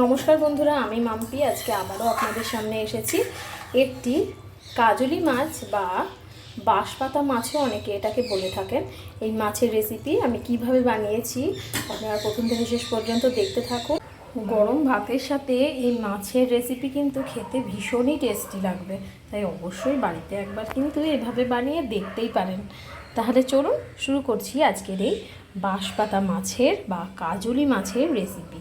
নমস্কার বন্ধুরা, আমি মাম্পি, আজকে আবারও আপনাদের সামনে এসেছি। একটি কাজলি মাছ বা বাঁশপাতা মাছও অনেকে এটাকে বলে থাকেন। এই মাছের রেসিপি আমি কীভাবে বানিয়েছি, আপনারা প্রথম থেকে শেষ পর্যন্ত দেখতে থাকুন। গরম ভাতের সাথে এই মাছের রেসিপি কিন্তু খেতে ভীষণই টেস্টি লাগবে। তাই অবশ্যই বাড়িতে একবার কিন্তু এভাবে বানিয়ে দেখতেই পারেন। তাহলে চলুন, শুরু করছি আজকের এই বাঁশপাতা মাছের বা কাজলি মাছের রেসিপি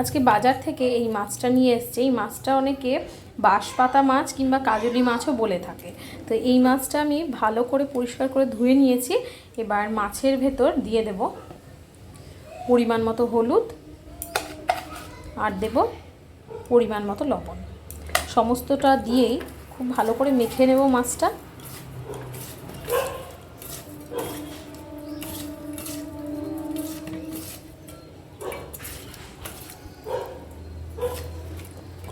আজকে বাজার থেকে এই মাছটা নিয়ে এসছে। এই মাছটা অনেকে বাঁশপাতা মাছ কিংবা কাজলি মাছও বলে থাকে। তো এই মাছটা আমি ভালো করে পরিষ্কার করে ধুয়ে নিয়েছি। এবার মাছের ভেতর দিয়ে দেব পরিমাণ মতো হলুদ আর দেব পরিমাণ মতো লবণ। সমস্তটা দিয়েই খুব ভালো করে মেখে নেব মাছটা।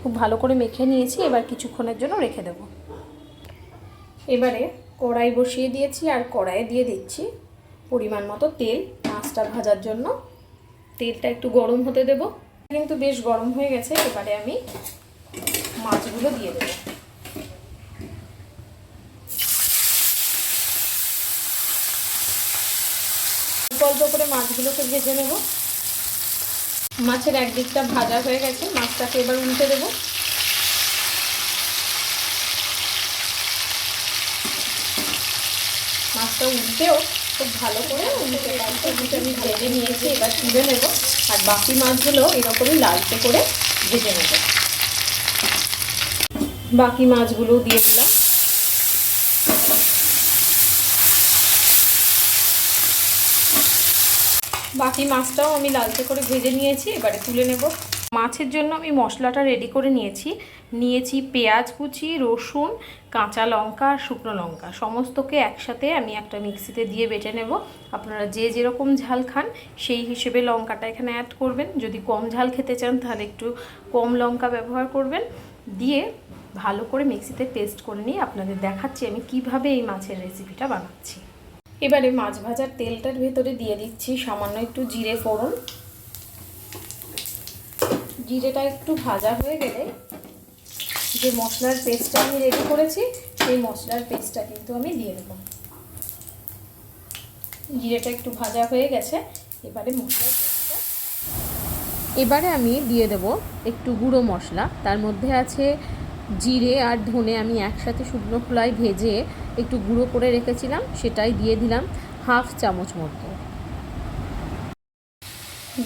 খুব ভালো করে মেখে নিয়েছি, এবার কিছুক্ষণের জন্য রেখে দেব। এবারে কড়াই বসিয়ে দিয়েছি আর কড়াইয়ে দিয়ে দিচ্ছি পরিমাণ মতো তেল। মাছটা ভাজার জন্য তেলটা একটু গরম হতে দেব। কিন্তু বেশ গরম হয়ে গেছে, এবারে আমি মাছগুলো দিয়ে দেব। অল্প করে মাছগুলোকে ভেজে নেব। মাছের একদিকটা ভাজা হয়ে গেছে, মাছটাকে এবার উল্টে দেবো। মাছটা উল্টেও খুব ভালো করে উল্টে পাল্টে উল্টে আমি ভেজে নিয়েছি, এবার তুলে নেব। আর বাকি মাছগুলো এরকমই লালচে করে ভেজে নেব। বাকি মাছগুলো দিয়ে দিলাম। বাকি মাছটাও আমি লালচে করে ভেজে নিয়েছি, এবারে তুলে নেব। মাছের জন্য আমি মশলাটা রেডি করে নিয়েছি। নিয়েছি পেঁয়াজ কুচি, রসুন, কাঁচা লঙ্কা আর শুকনো লঙ্কা। সমস্তকে একসাথে আমি একটা মিক্সিতে দিয়ে বেটে নেব। আপনারা যে যেরকম ঝাল খান, সেই হিসেবে লঙ্কাটা এখানে অ্যাড করবেন। যদি কম ঝাল খেতে চান, তাহলে একটু কম লঙ্কা ব্যবহার করবেন। দিয়ে ভালো করে মিক্সিতে পেস্ট করে নিয়ে আপনাদের দেখাচ্ছি আমি কীভাবে এই মাছের রেসিপিটা বানাচ্ছি। এবারে মাছ ভাজার তেলটার ভেতরে দিয়ে দিচ্ছি সামান্য একটু জিরে ফোড়ন। জিরেটা একটু ভাজা হয়ে গেলে যে মশলার পেস্টটা আমি রেডি করেছি, সেই মশলার পেস্টটা কিন্তু আমি দিয়ে দেবো। জিরেটা একটু ভাজা হয়ে গেছে, এবারে মশলার পেস্টটা। এবারে আমি দিয়ে দেব একটু গুঁড়ো মশলা, তার মধ্যে আছে জিরে আর ধনে আমি একসাথে শুকনো খোলায় ভেজে একটু গুঁড়ো করে রেখেছিলাম, সেটাই দিয়ে দিলাম হাফ চামচ মতো।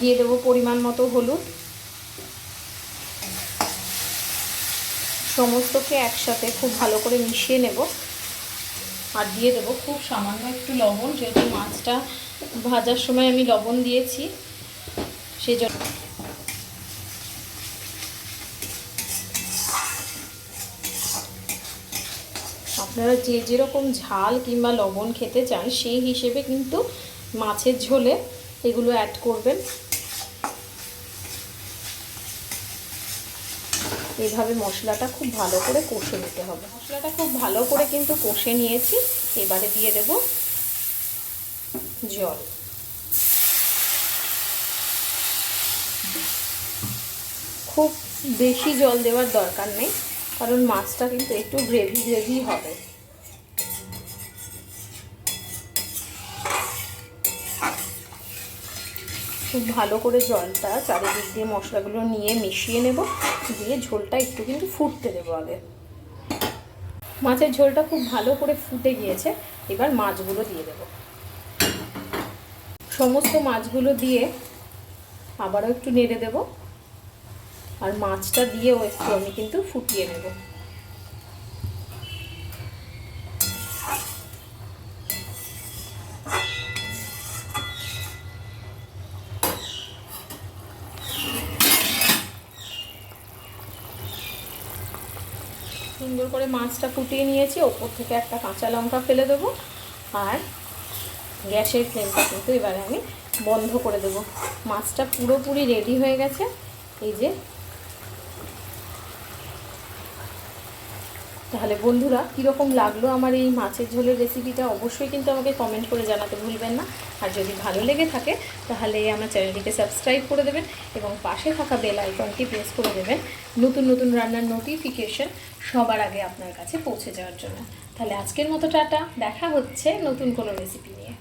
দিয়ে দেবো পরিমাণ মতো হলুদ। সমস্তকে একসাথে খুব ভালো করে মিশিয়ে নেব। আর দিয়ে দেবো খুব সামান্য একটু লবণ, যেহেতু মাছটা ভাজার সময় আমি লবণ দিয়েছি সেই আপনারা যে যেরকম ঝাল কিংবা লবণ খেতে চান, সেই হিসেবে কিন্তু মাছের ঝোলে এগুলো অ্যাড করবেন। এইভাবে মশলাটা খুব ভালো করে কষে নিতে হবে। মশলাটা খুব ভালো করে কিন্তু কষে নিয়েছি। এবারে দিয়ে দেব জল। খুব বেশি জল দেওয়ার দরকার নেই, কারণ মাছটা কিন্তু একটু গ্রেভি গ্রেভি হবে। খুব ভালো করে জলটা চারিদিক দিয়ে মশলাগুলো নিয়ে মিশিয়ে নেব, দিয়ে ঝোলটা একটু কিন্তু ফুটতে দেবো আগে। মাছের ঝোলটা খুব ভালো করে ফুটে গিয়েছে, এবার মাছগুলো দিয়ে দেব। সমস্ত মাছগুলো দিয়ে আবারও একটু নেড়ে দেব, আর মাছটা দিয়েও একটু আমি কিন্তু ফুটিয়ে নেব। সুন্দর করে মাছটা ফুটিয়ে নিয়েছি, ওপর থেকে একটা কাঁচা লঙ্কা ফেলে দেবো আর গ্যাসের ফ্লেমটা কিন্তু এবারে আমি বন্ধ করে দেবো। মাছটা পুরোপুরি রেডি হয়ে গেছে। এই যে তাহলে বন্ধুরা, কীরকম লাগল আমার এই মাছের ঝোলের রেসিপিটা অবশ্যই কিন্তু আমাকে কমেন্ট করে জানাতে ভুলবেন না। আর যদি ভালো লেগে থাকে, তাহলে আমার চ্যানেলটিকে সাবস্ক্রাইব করে দেবেন এবং পাশে থাকা বেল আইকনটি প্রেস করে দেবেন নতুন নতুন রান্নার নোটিফিকেশন সবার আগে আপনার কাছে পৌঁছে যাওয়ার জন্য। তাহলে আজকের মতো টাটা, দেখা হচ্ছে নতুন কোনো রেসিপি নিয়ে।